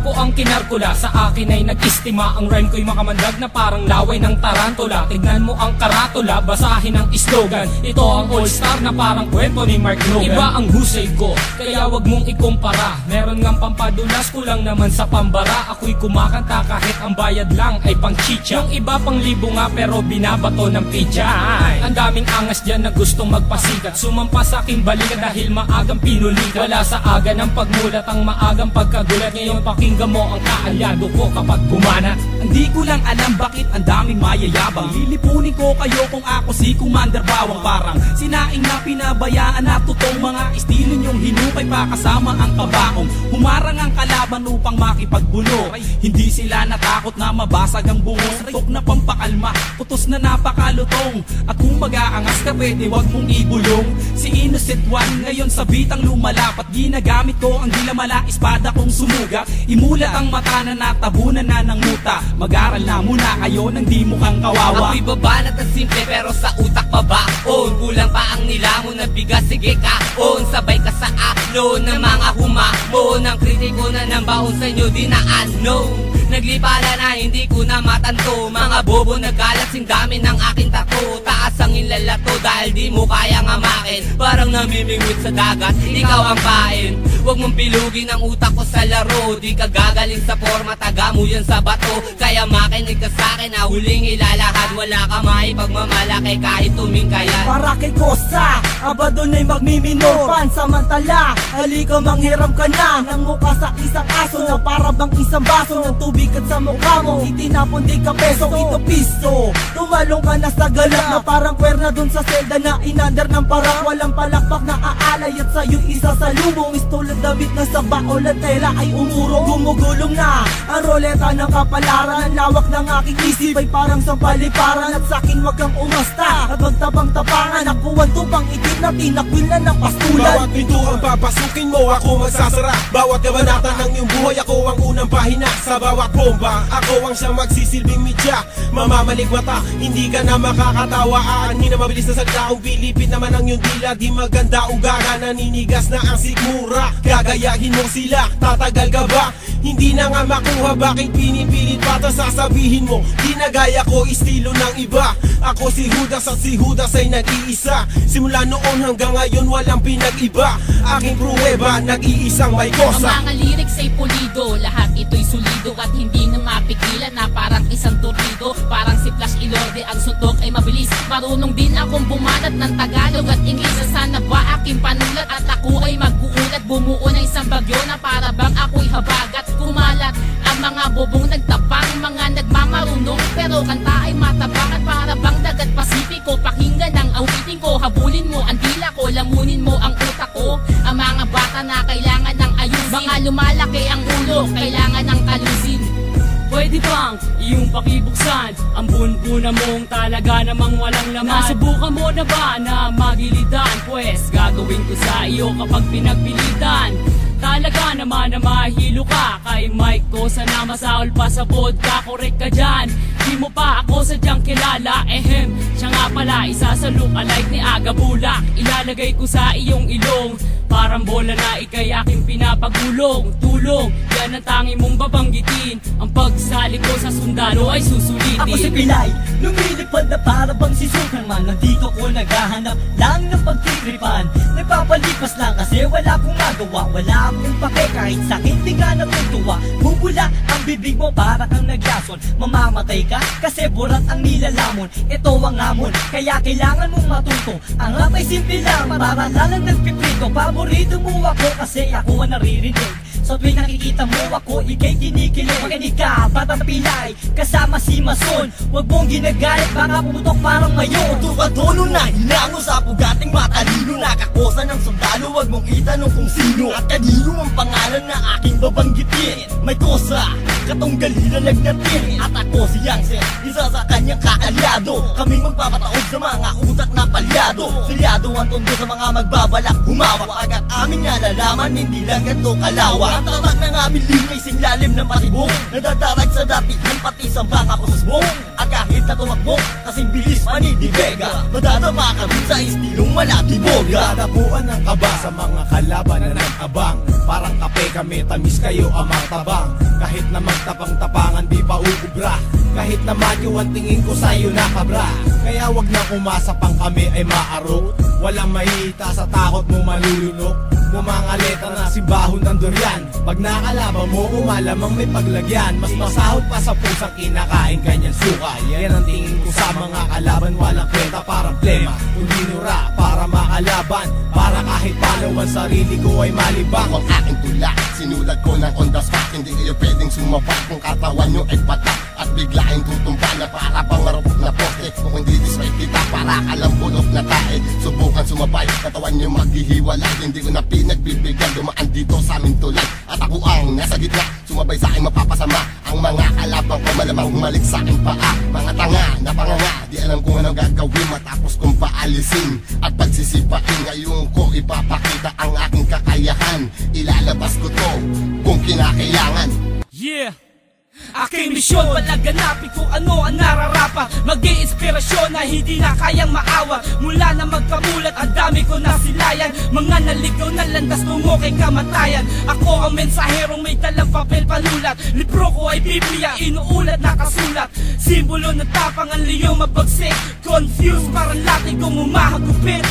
ko ang kinarkula. Sa akin ay nag-istima Ang rhyme ko'y makamandag na parang laway ng tarantula. Tignan mo ang karatula, basahin ang slogan. Ito ang all-star na parang kwento ni Mark Logan. Iba ang husay ko, kaya wag mong ikumpara. Meron ngang pampadulas, kulang naman sa pambara. Ako'y kumakanta kahit ang bayad lang ay pang chicha. Yung iba pang libo nga pero binabato ng pizza Ang daming angas dyan na gustong magpasikat. Sumampa sa aking balikat dahil maagang pinulikat. Wala sa aga ng pagmulat ang maagang pagkagulat. Ngayon pakinggan mo ang kaalyado ko kapag bumanat Hindi ko lang alam bakit ang daming mayayabang. Lilipunin ko kayo kung ako si Commander Bawang Parang. Sinaing na pinabayaan na totoong mga estilo nyong hinukay pa kasama ang kabaong. Humarang ang kalaban upang makipagbuno Hindi sila natakot na mabasag ang buhok Tok na pampakalma, putos na napakalutong. At kung mag-aangas ka pwede wag mong ibulong. Si Innocent One ngayon sa bitang lumalapat Ginagamit ko ang dilamala espada kong sumuga Imulat ang mata na natabunan na ng muta. Mag-aral na muna kayo nang di mukhang kawawa. Ako'y babanat at simple pero sa utak pa ba On kulang pa ang nilamon na bigas sige ka. On sabay ka sa upload ng mga humamon Ang kritiko na ng baon sa inyo di na ano. Naglipala na hindi ko na matanto. Mga bobo nagkalat sing dami ng aking tato dahil di mo kaya ngamakin Parang namimingwit sa dagat, ikaw ang pain. Huwag mong pilugin ang utak ko sa laro. Di ka gagaling sa forma, taga mo yan sa bato. Kaya makinig ka sa'kin na huling ilalahad. Wala ka maipagmamalaki kahit tumingkayan Para kay Kosa, aba doon ay magmimino Pansamantala, halika manghiram ka na. Nang mukha sa isang aso na para bang isang baso. Ng tubig at sa mukha mo, itinapon di ka peso. Ito piso, tumalong ka na sa galak Na parang kwerna dun sa selda na inander ng parak Walang palakpak na aalay at sa'yo isa sa lumong Istulad damit na sa baol at tela ay umurong Gumugulong na ang roleta ng kapalaran. Ang lawak ng aking isip ay parang sa paliparan At sa'kin wag kang umasta At magtabang tapangan Ako ang tupang itim na tinakwil na ng pastulan Bawat pinto ang papasukin mo, ako magsasara Bawat kabanata ng iyong buhay, ako ang unang pahina. Sa bawat bomba, ako ang siyang magsisilbing midya Mamamalik mata, hindi ka na makakatawa. Aanhin na mabilis na salita Kung pilipit naman ang iyong dila. Di maganda ugaga, naninigas na ang sigmura. Gagayahin mo sila, tatagal ka ba? Hindi na nga makuha, bakit pinipilit pa to sasabihin mo? Di na gaya ko, estilo ng iba Ako si Judas at si Judas ay nag-iisa. Simula noon hanggang ngayon walang pinag-iba. Aking pruweba, nag-iisang may Ang kosa. mga lyrics ay pulido Lahat ito'y solido At hindi na mapigilan na parang isang torpedo Parang si Flash Ilorde Ang suntok ay mabilis. Marunong din akong bumanat ng Tagalog at Ingles. Na Sana ba aking panulat At ako ay mag-uulat? Bumuo ng isang bagyo na para bang ako'y habagat Kumalat. Ang mga bobong nagtapang Mga nagmamarunong Pero kanta bata na kailangan ng ayusin. Mga lumalaki ang ulo Kailangan ng talusin Pwede bang iyong pakibuksan? Ang bunbuna mong talaga namang walang laman. Nasubukan mo na ba na magilitan? Pwes gagawin ko sa iyo kapag pinagpilitan. Talaga naman na mahilo ka Kay Mike ko sana masaol pa sa vodka. Correct ka dyan Di mo pa ako sadyang kilala? Ehem, siya nga pala isa sa lookalike ni Aga Bulak. Ilalagay ko sa iyong ilong. Parang bola na ikay aking pinapagulong. Tulong, yan ang tangi mong babanggitin. Ang pagsali ko sa sundalo ay susulitin. Ako si Pilay, lumilipad na para bang si Superman Nandito ko naghahanap lang ng pagtiripan Nagpapalipas lang kasi wala akong magawa. Wala akong pake kahit sakit di ka natutuwa. Bubula ang bibig mo para kang naglason Mamamatay ka kasi burat ang nilalamon. Ito ang hamon, kaya kailangan mong matuto. Ang rap ay simple lang, para lang nagpiprito. Paborito mo ako kasi ako ang naririnig. Sa tuwing nakikita mo ako, ikay kinikilig Makinig ka, batang pilay, kasama si Mason. Huwag mong ginagalit, baka pumutok parang mayon. Tukatono na hinango sa pugating matalino Nakakosa ng sundalo, wag mong itanong kung sino. At kanino ang pangalan na aking babanggitin May kosa, katong galila lagnatin At ako si Yangse, isa sa kanyang kaalyado. Kaming magpapataod sa mga utak na palyado. Silyado ang tondo sa mga magbabalak. Humawak Agad aming nalalaman, hindi lang ganito kalawa Ang tatak ng aming singlalim ng patibong. Nadadarag sa datihan pati sa baka ko smoke. At kahit na tumakbo Kasing bilis pa ni Di Vega. Madadama kami sa istilong malatiboga Dadapuan ng kaba sa mga kalaban na nag-abang. Parang kape kami, tamis kayo amang tabang. Kahit na magtapang-tapangan di pa uubra Kahit na madyo ang tingin ko sa'yo na kabra Kaya wag na kumasa pang kami ay maarot Walang mahita sa takot mo malulunok Mumangaleta na simbahon ng durian. Pag nakalaban mo, umalamang may paglagyan. Mas masahod pa sa pusang kinakain kanyang suka Yan ang tingin ko sa mga kalaban Walang kwenta para plema Kundi nura para makalaban kahit paano ang sarili ko ay malibang ang aking tula Sinulat ko ng on the spot. Hindi kayo pwedeng sumabat Kung katawan nyo ay patak. At biglaing tutumba na para bang marupok na poste Kung hindi dismay kita para kalambunok na tae. Subukan sumabay Katawan nyo maghihiwalay. Hindi ko na pinagbibigyan Dumaan dito sa aming tulay. At ako ang nasa gitna Sumabay sa akin mapapasama Ang mga kalabang ko malamang humalik sa aking paa. Mga tanga na panganga Di alam kung ano gagawin Matapos kong paalisin At pagsisipain. Ngayon ko ipapakita ang aking kakayahan. Ilalabas ko to kung kinakailangan. Yeah! Aking misyon, palaganapin kung ano ang nararapat Maging inspirasyon na hindi na kayang maawa. Mula na magkamulat, ang dami ko nasilayan Mga naligaw na landas tungo kay kamatayan. Ako ang mensaherong may dalang papel panulat. Libro ko ay Biblia, inuulat nakasulat. Simbolo ng tapang ang liyong mabagsik. Confused, parang lati kong umahagupit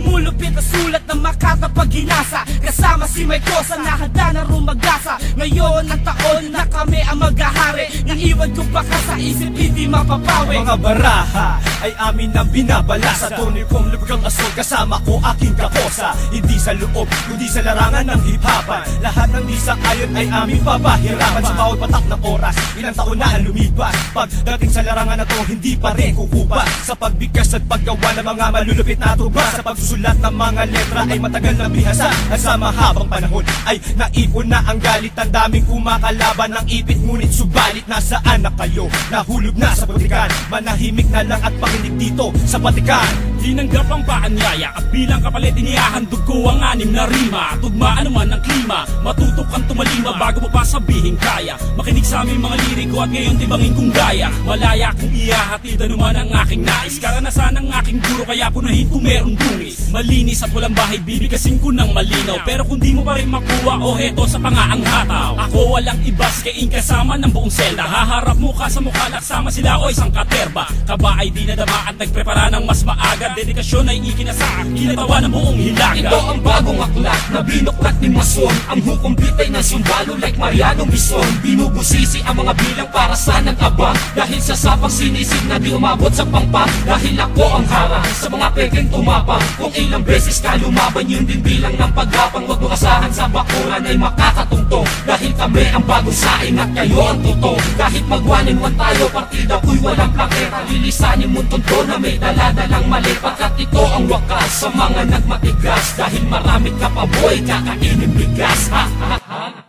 Lumulupit na sulat na makata pag ginasa Kasama si May Kosa na handa na rumagasa. Ngayon ang taon na kami ang maghahari. Naiwan ko baka sa isip hindi mapapawi. Mga baraha ay amin na binabala Sa tunay kong lubrang asol kasama ko aking kakosa Hindi sa loob, kundi sa larangan ng hip-hopan. Lahat ng di sa ayon ay aming papahirapan Sa bawat patak ng oras, ilang taon na ang lumipas. Pagdating sa larangan na to, hindi pa rin kukupa Sa pagbigkas at paggawa ng mga malulupit na tuba. Sa pagsusulat ng mga letra ay matagal na bihasa. At sa mahabang panahon ay naipon na ang galit. Ang daming kumakalaban ng ipit Ngunit subalit nasaan na kayo? Nahulog na sa putikan Manahimik na lang at pakinig dito sa patikan. Tinanggap ang paanyaya At bilang kapalit inihahandog ko ang anim na rima. Tugmaan naman ang klima Matutok kang tumalima bago mo pa sabihin kaya. Makinig sa aming mga liriko at ngayon tibangin kong gaya. Malaya kung ihahatid naman ang aking nais. Karanasan ng aking guro kaya punahin kung merong dungis Malinis at walang bahay bibigasin ko ng malinaw. Pero kung di mo pa rin makuha o heto sa pangaang hataw. Ako walang ibas kaing kasama ng buong selda. Haharap mukha sa mukha naksama sila o isang katerba. Kaba ay di nadama at nagprepara ng mas maaga. Dedikasyon ay ikinasa Kinatawa ng buong hilaga. Ito ang bagong aklat na binuklat ni Mason Ang hukom bitay ng sundalo like Mariano Mison Binubusisi ang mga bilang para sa nag-abang Dahil sa sapang sinisig na di umabot sa pangpang. Dahil ako ang harang sa mga pekeng tumapang Kung ilang beses ka lumaban yun din bilang ng paggapang Huwag mo asahan sa bakuran ay makakatungtong. Dahil kami ang bagong saing at kayo ang totoo Kahit mag one in one tayo partida ko'y walang plakera Lilisanin mo tonto na may daladalang mali Pagkat ito sa mga nagmatigas Dahil marami ka pa boy kakainin bigas ha, ha, ha.